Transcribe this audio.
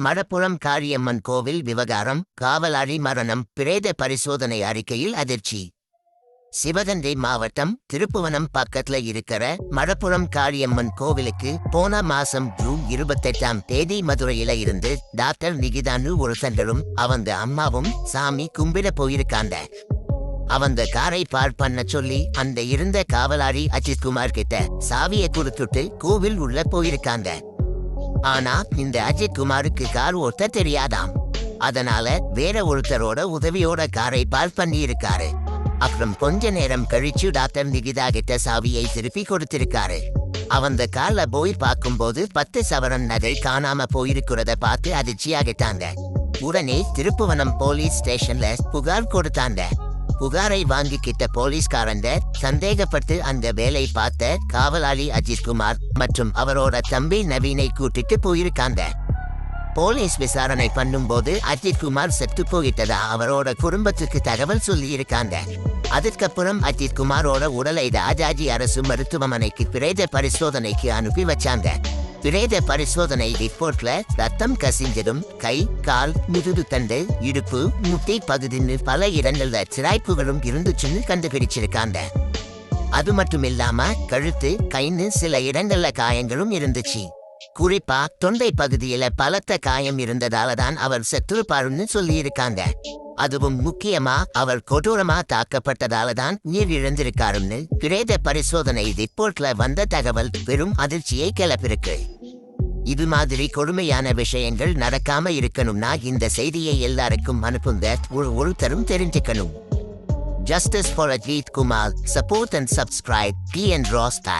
மடப்புறம் காரியம்மன் கோவில் விவகாரம் காவலாளி மரணம் பிரேத பரிசோதனை அறிக்கையில் அதிர்ச்சி. சிவகங்கை மாவட்டம் திருப்புவனம் பக்கத்துல இருக்கிற மடப்புறம் காளியம்மன் கோவிலுக்கு போன மாசம் ஜூன் இருபத்தெட்டாம் தேதி மதுரையில இருந்து டாக்டர் நிகிதானு ஒருத்தங்களும் அவங்க அம்மாவும் சாமி கும்பிட போயிருக்காங்க. அவங்க காரை பார் பண்ண சொல்லி அந்த இருந்த காவலாளி அஜித் குமார் கிட்ட சாவியை கொடுத்துட்டு கோவில் உள்ள போயிருக்காங்க. ஆனா இந்த அஜித் குமாருக்கு கார் ஓட்ட தெரியாதாம். அதனால வேற ஒருத்தரோட உதவியோட காரை பார்க் பண்ணி இருக்காரு அப்புறம் கொஞ்ச நேரம் கழிச்சு டாக்டர் நிகிதா கிட்ட சாவியை திருப்பி கொடுத்திருக்காரு. அவந்த கார்ல போய் பார்க்கும்போது பத்து சவரன் நகை காணாம போயிருக்கிறத பார்த்து அதிர்ச்சியாகிட்டாங்க. உடனே திருப்புவனம் போலீஸ் ஸ்டேஷன்ல புகார் கொடுத்தாங்க. புகாரை வாங்கிக்கிட்ட போலீஸ்காரந்த சந்தேகப்பட்டு அந்த வேலை பார்த்த காவலாளி அஜித் குமார் மற்றும் அவரோட தம்பி நவீனை கூட்டிட்டு போயிருக்காங்க. போலீஸ் விசாரணை பண்ணும்போது அஜித் குமார் செத்து போயிட்டதா அவரோட குடும்பத்துக்கு தகவல் சொல்லி இருக்காங்க அதுக்கப்புறம் அஜித் குமாரோட உடலை ராஜாஜி அரசு மருத்துவமனைக்கு பிரேத பரிசோதனைக்கு அனுப்பி வச்சாங்க. பிரேத பரிசோதனை ரிப்போர்ட்ல ரத்தம் கசிஞ்சதும் கை கால் மிருது தண்டு இடுப்பு முட்டை பகுதின்னு பல இடங்கள்ல சிராய்ப்புகளும் இருந்துச்சுன்னு கண்டுபிடிச்சிருக்காங்க. அது மட்டும் இல்லாம கழுத்து கைன்னு சில இடங்கள்ல காயங்களும் இருந்துச்சு. குறிப்பா தொண்டை பகுதியில பலத்த காயம் இருந்ததால தான் அவர் செத்துருப்பாருன்னு சொல்லியிருக்காங்க. அதுவும் முக்கியமா அவர் கொடூரமா தாக்கப்பட்டதால தான் உயிர் இழந்திருக்காருன்னு பிரேத பரிசோதனை ரிப்போர்ட்ல வந்த தகவல் பெரும் அதிர்ச்சியை கிளப்பிருக்கு. இது மாதிரி கொடுமையான விஷயங்கள் நடக்காம இருக்கணும்னா இந்த செய்தியை எல்லாருக்கும் அனுப்புங்க. ஒரு ஒருத்தரும் தெரிஞ்சுக்கணும். Justice for Ajith Kumar support and subscribe T N Raasta